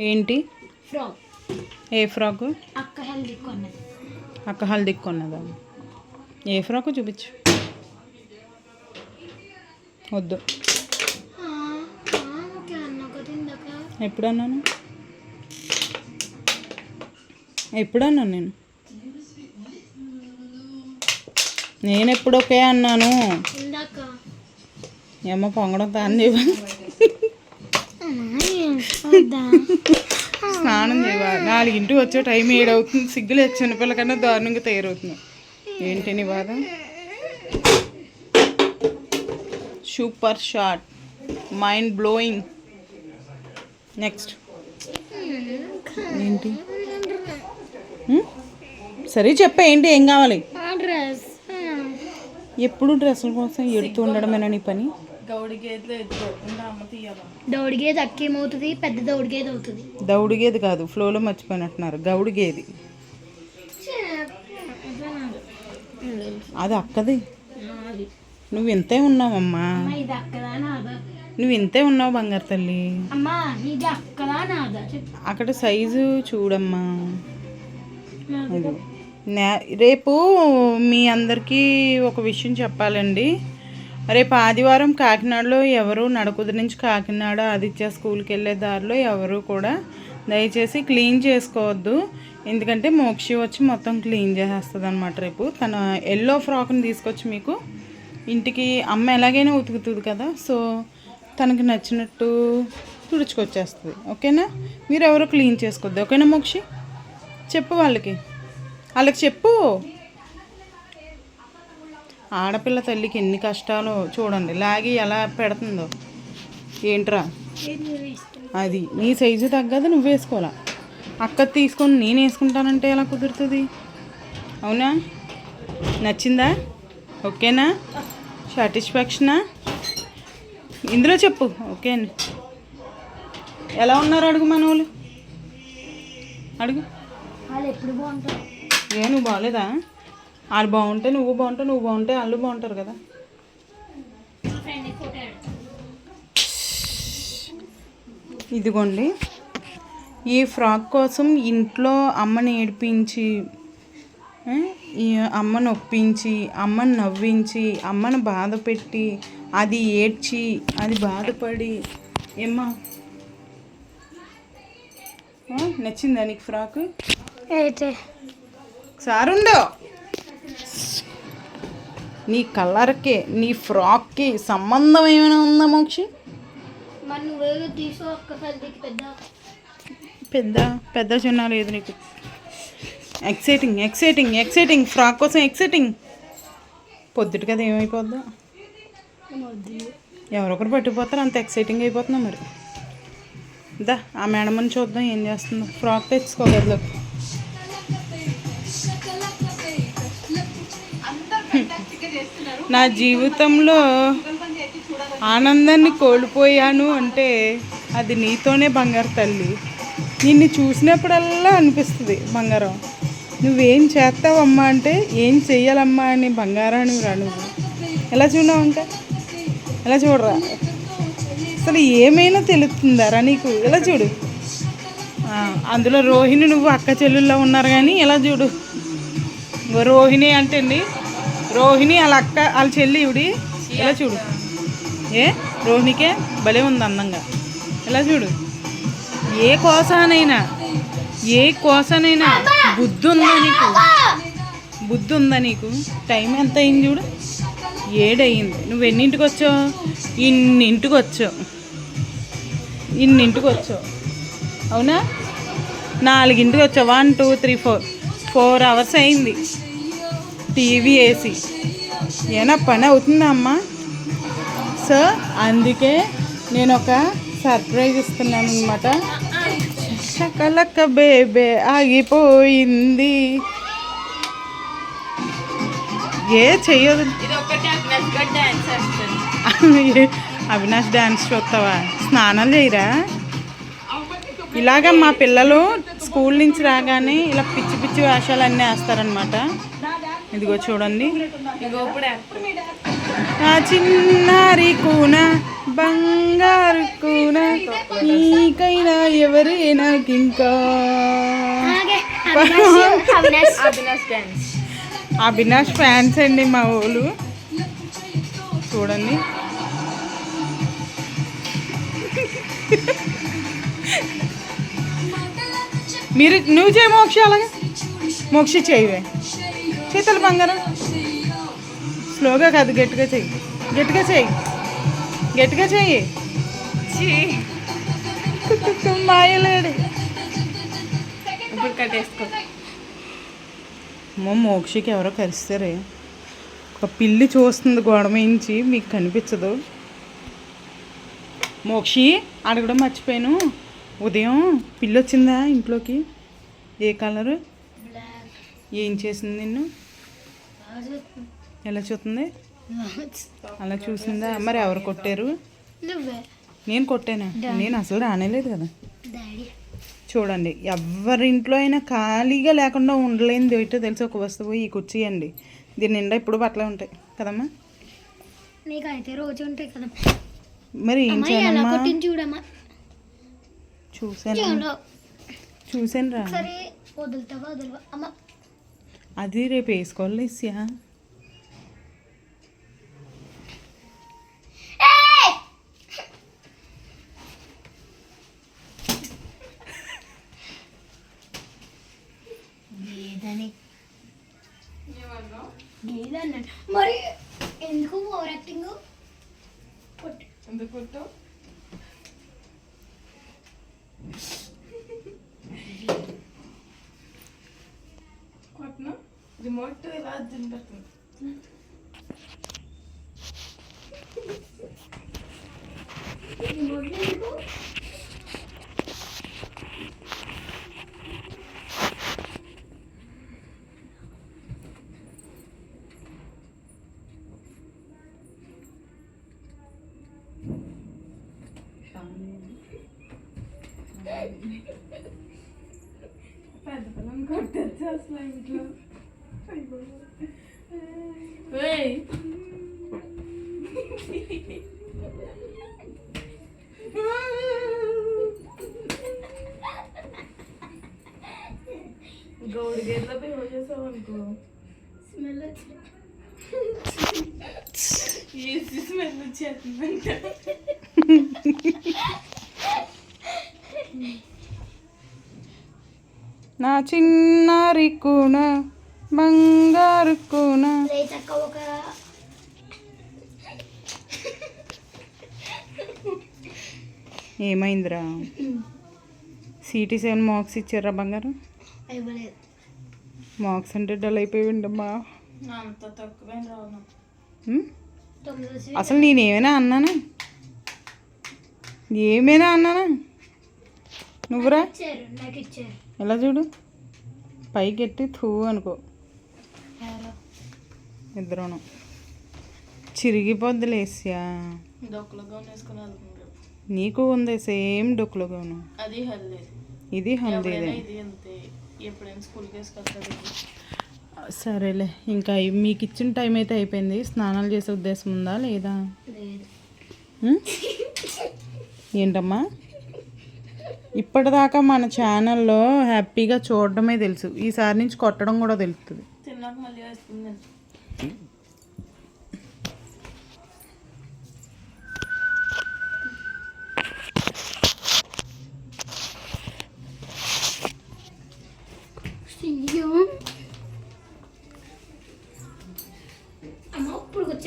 ఏంటి? ఫ్రాక్ ఏ ఫ్రాక్ అక్క హెల్దీ కొన్నది. అక్క కొన్నదా? ఏ ఫ్రాక్ చూపించు. వద్దు. ఎప్పుడు అన్నాను ఎప్పుడు అన్నాను నేను నేను? ఎప్పుడు ఒకే అన్నాను ఏమో పొంగడం తాను చెప్పి. వద్దా స్నానం చేయవా నాలుగింటికి వచ్చే టైం ఏడవుతుంది. సిగ్గులు చిన్నపిల్ల కన్నా దారుణంగా తయారవుతుంది. ఏంటి నీ బాధ? Super short mind blowing. Next. ఏంటి? సరే చెప్ప. ఏంటి? ఏం కావాలి? డ్రెస్. ఎప్పుడు డ్రెస్సుల కోసం ఎడుతూ ఉండడమేనా నీ పని? దౌడిగేది అక్క ఏమవుతుంది పెద్ద దౌడిగేది అవుతుంది. దౌడిగేది కాదు ఫ్లోలో మర్చిపోయినట్టున్నారు. గౌడిగేది. అది అక్కది. నువ్వు ఇంతే ఉన్నావమ్మా. ఇది అక్కదా నాదా? నువ్వు ఇంతే ఉన్నావు బంగారు తల్లి. అమ్మా ఇది అక్కదా నాదా? చెప్పు. అక్కడ సైజు చూడమ్మా. రేపు మీ అందరికీ ఒక విషయం చెప్పాలండి. రేపు ఆదివారం కాకినాడలో ఎవరు నడకుది నుంచి కాకినాడ ఆదిత్య స్కూల్కి వెళ్ళే దారిలో ఎవరు కూడా దయచేసి క్లీన్ చేసుకోవద్దు. ఎందుకంటే మోక్షి వచ్చి మొత్తం క్లీన్ చేసేస్తుంది అనమాట రేపు. తన ఎల్లో ఫ్రాక్ని తీసుకొచ్చి మీకు ఇంటికి అమ్మ ఎలాగైనా ఉతుకుతుంది కదా సో తనకి నచ్చినట్టు తుడుచుకొచ్చేస్తుంది. ఓకేనా? మీరు ఎవరు క్లీన్ చేసుకోవద్దు ఓకేనా మోక్షి? చెప్పు వాళ్ళకి. వాళ్ళకి చెప్పు. ఆడపిల్ల తల్లికి ఎన్ని కష్టాలు చూడండి. లాగి ఎలా పెడుతుందో. ఏంట్రా? అది నీ సైజు తగ్గదు నువ్వు వేసుకోవాలా? అక్క తీసుకొని నేను వేసుకుంటానంటే ఎలా కుదురుతుంది? అవునా? నచ్చిందా? ఓకేనా? సాటిస్ఫాక్షనా? ఇందులో చెప్పు. ఓకే అండి. ఎలా ఉన్నారు? అడుగు మన వాళ్ళు అడుగు. వాళ్ళు ఎప్పుడు బాగుంటారు? ఏ నువ్వు బాగలేదా వాళ్ళు బాగుంటే నువ్వు బాగుంటావు నువ్వు బాగుంటే వాళ్ళు బాగుంటారు కదా. ఇదిగోండి. ఈ ఫ్రాక్ కోసం ఇంట్లో అమ్మని ఏడిపించి అమ్మను ఒప్పించి అమ్మని నవ్వించి అమ్మను బాధ పెట్టి అది ఏడ్చి అది బాధపడి ఏమ్మా? నచ్చిందా నీకు ఫ్రాక్? అయితే సారుండో. నీ కలర్కి నీ ఫ్రాక్కి సంబంధం ఏమైనా ఉందా మోక్షి? పెద్ద. పెద్ద చిన్న లేదు నీకు. ఎక్సైటింగ్ ఎక్సైటింగ్ ఎక్సైటింగ్ ఫ్రాక్ కోసం ఎక్సైటింగ్ పొద్దుట కదా ఏమైపోద్దో? ఎవరొకరు పట్టుకుపోతారు అంత ఎక్సైటింగ్ అయిపోతున్నా మరి. దా ఆ మేడమని చూద్దాం ఏం చేస్తుందో. ఫ్రాక్ తెచ్చుకోగలదు నా జీవితంలో ఆనందాన్ని కోల్పోయాను అంటే అది నీతోనే బంగారు తల్లి. నిన్ను చూసినప్పుడల్లా అనిపిస్తుంది బంగారం. నువ్వేం చేస్తావమ్మా అంటే ఏం చెయ్యాలమ్మా అని బంగారాన్ని రా నువ్వు. ఎలా చూడవు ఇంకా ఎలా చూడరా? అసలు ఏమైనా తెలుస్తుందారా నీకు? ఎలా చూడు? అందులో రోహిణి నువ్వు అక్క చెల్లెల్లో ఉన్నారు కానీ ఎలా చూడు? రోహిణి అంటే అండి రోహిణి వాళ్ళ అక్క వాళ్ళ చెల్లి ఇవిడి. ఎలా చూడు? ఏ? రోహిణికే భలే ఉంది అందంగా. ఎలా చూడు? ఏ కోసానైనా ఏ కోసానైనా బుద్ధి ఉందా నీకు? బుద్ధి ఉందా నీకు? టైం ఎంత అయింది చూడు? ఏడయింది. నువ్వు ఎన్నింటికి వచ్చావు? ఇన్నింటికి వచ్చావు? ఇన్నింటికి వచ్చావు? అవునా? నాలుగింటికి వచ్చావు. One two three four four hours అయింది. టీవీ వేసి ఏనా పని అవుతుందా అమ్మా? సో అందుకే నేను ఒక సర్ప్రైజ్ ఇస్తున్నాను అనమాట చకలక్క బేబే ఆగిపోయింది. ఏ చెయ్యదు. అవినాష్ డ్యాన్స్ చూస్తావా? స్నానాలు చేయరా? ఇలాగ మా పిల్లలు స్కూల్ నుంచి రాగానే ఇలా పిచ్చి పిచ్చి వేషాలు అన్నీ వేస్తారనమాట ఇదిగో చూడండి. ఆ చిన్నారి కూన బంగారు కూన నీకైనా ఎవరే నాకింకా అలాగే అవినాష్ అవినాష్ అవినాష్ డ్యాన్స్ అవినాష్ ఫ్యాన్స్ అండి మా ఊళ్ళు. చూడండి. మీరు నువ్వు చేయి మోక్ష అలాగే? మోక్ష చేయవే. చేతులు బంగారం. స్లోగా కాదు గట్టిగా చెయ్యి. గట్టిగా చెయ్యి. గట్టిగా చెయ్యి. మాయలేడు. ఇప్పుడు కట్టేసుకో అమ్మో మోక్షకి ఎవరో కరిస్తారే. ఒక పిల్లి చూస్తుంది గోడ మించి మీకు కనిపించదు. మోక్షి అడగడం మర్చిపోయాను. ఉదయం పిల్లి వచ్చిందా ఇంట్లోకి? ఏ కలరు? ఏం చేసింది నిన్ను? ఎలా చూస్తుంది? అలా చూసిందా? మరి ఎవరు కొట్టారు? నేను కొట్టానా? నేను అసలు రానేలేదు కదా. డాడీ. చూడండి ఎవరింట్లో అయినా ఖాళీగా లేకుండా ఉండలేనిది ఏంటో తెలిసి? ఒక వస్తువు ఈ కుర్చీ అండి. దీని నిండా ఇప్పుడు బట్టలే ఉంటాయి కదమ్మా? రోజు ఉంటాయి కదా. మరి ఏం చేయాలమ్మా? చూడమ్మా. చూసాను చూసాను రా. వదులుతావా వదలవా అమ్మ అది రేపు వేసుకోవాలి మరి ఎందుకు ఓవర్ యాక్టింగ్? కొట్టు ఎందుకు కొట్టావు కొట్టను రిమోట్ ఇలా తింటుంది రిమోట్ ఎందుకు పెద్ద పిల్లని కొట్టచ్చు అసలు ఇంట్లో ఏయ్. గౌడి గేట్ల బిహేవ్ చేసావు అనుకో. స్మెల్ ఏసీ స్మెల్ వచ్చేస్తుందంట నా చిన్నారి కూన బంగారు కూన. ఏమైందిరా? సిటీ సెవెన్ మార్క్స్ ఇచ్చారా బంగారం? మార్క్స్ అంటే డల్? తొమ్మిది వచ్చి అసలు నేను ఏమైనా అన్నానా? ఏమైనా అన్నానా? నువ్వురా? ఇచ్చారు నాకు ఇచ్చారు. ఎలా చూడు? పైకి ఎట్టి థూ అనుకో. ఇద్దరును చిరిగిపోద్ది వెళ్తుంటారు నీకు ఉంది సేమ్ డొక్కులుగాను. అది హెల్దీ. ఇది వేసుకొస్తారు సరేలే ఇంకా మీకు ఇచ్చిన టైం అయితే అయిపోయింది. స్నానాలు చేసే ఉద్దేశం ఉందా లేదా? ఏంటమ్మా? ఇప్పటిదాకా మన ఛానల్లో హ్యాపీగా చూడడమే తెలుసు. ఈసారి నుంచి కొట్టడం కూడా తెలుస్తుంది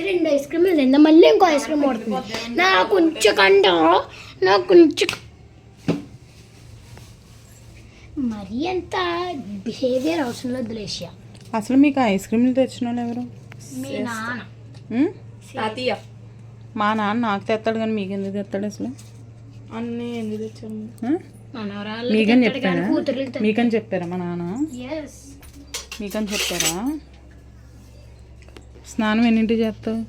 రెండు ఐస్ క్రీమ్లు తిందా. మళ్ళీ ఇంకో ఐస్ క్రీమ్ పడుతుంది నాకు కొంచెం కంట నాకు కొంచెం మరీ అంత బిహేవియర్ అవసరం లేదు లేషియా అసలు మీకు ఐస్ క్రీమ్లు తెచ్చిన వాళ్ళు ఎవరు? తాతయ్య. మా నాన్న నాకు తెస్తాడు కానీ మీకు ఎందుకు తెస్తాడు అసలు? అన్నీ ఎందుకు తెచ్చాము మీకని చెప్పారా? మీకని చెప్పారా మా నాన్న? మీకని చెప్పారా? స్నానం ఎన్నింటి చేస్తావు?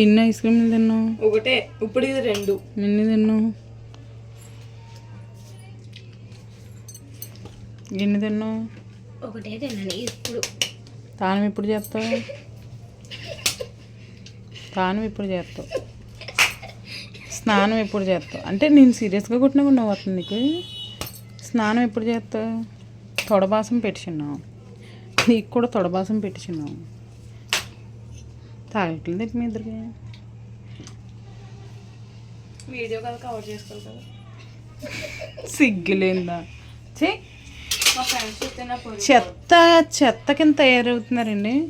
ఎన్ని ఐస్ క్రీమ్లు తిన్నావు? ఒకటే. ఇప్పుడు ఇది రెండు. ఎన్ని తిన్నావు? ఎన్ని తిన్నావు? ఒకటే తిన్నాను ఇప్పుడు. తానం ఎప్పుడు చేస్తావు? తానం ఎప్పుడు చేస్తావు? స్నానం ఎప్పుడు చేస్తావు? అంటే నేను సీరియస్గా కొట్టినా కూడా నువ్వు వస్తుంది నీకు. స్నానం ఎప్పుడు చేస్తావు? తొడబాసం పెట్టిచున్నావు నీకు కూడా తొడబాసం పెట్టిచున్నావు తాగట్లేదు మీ ఇద్దరికి? వీడియో కదా కవర్ చేసుకోవాలి కదా. సిగ్గులేందా? చే చెత్త చెత్త కింద తయారవుతున్నారండి.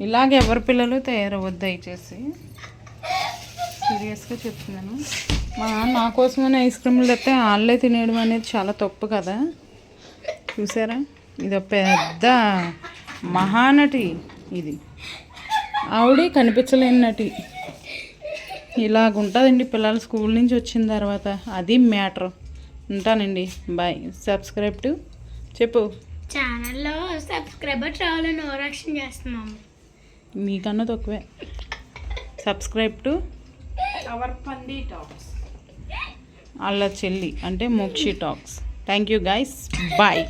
ఇలాగ ఎవరి పిల్లలు తయారవద్దు దయచేసి. సీరియస్గా చెప్తున్నాను. మా నా కోసమని ఐస్ క్రీమ్లు తెస్తే వాళ్ళే తినేయడం అనేది చాలా తప్పు కదా. చూసారా? ఇది పెద్ద మహానటి ఇది. ఆవిడ కనిపించలేని నటి. ఇలాగుంటుందండి పిల్లలు స్కూల్ నుంచి వచ్చిన తర్వాత. అది మ్యాటర్. ఉంటానండి. బాయ్. సబ్స్క్రైబ్ టు చెప్పు. ఛానల్లో సబ్స్క్రైబర్ రావాలని ఓవరాక్షన్ చేస్తున్నాము. మీకన్నా తక్కువే. సబ్స్క్రైబ్ టు అవర్ పంది టాప్స్ అల్ల చెల్లి అంటే Mokshi talks thank you guys bye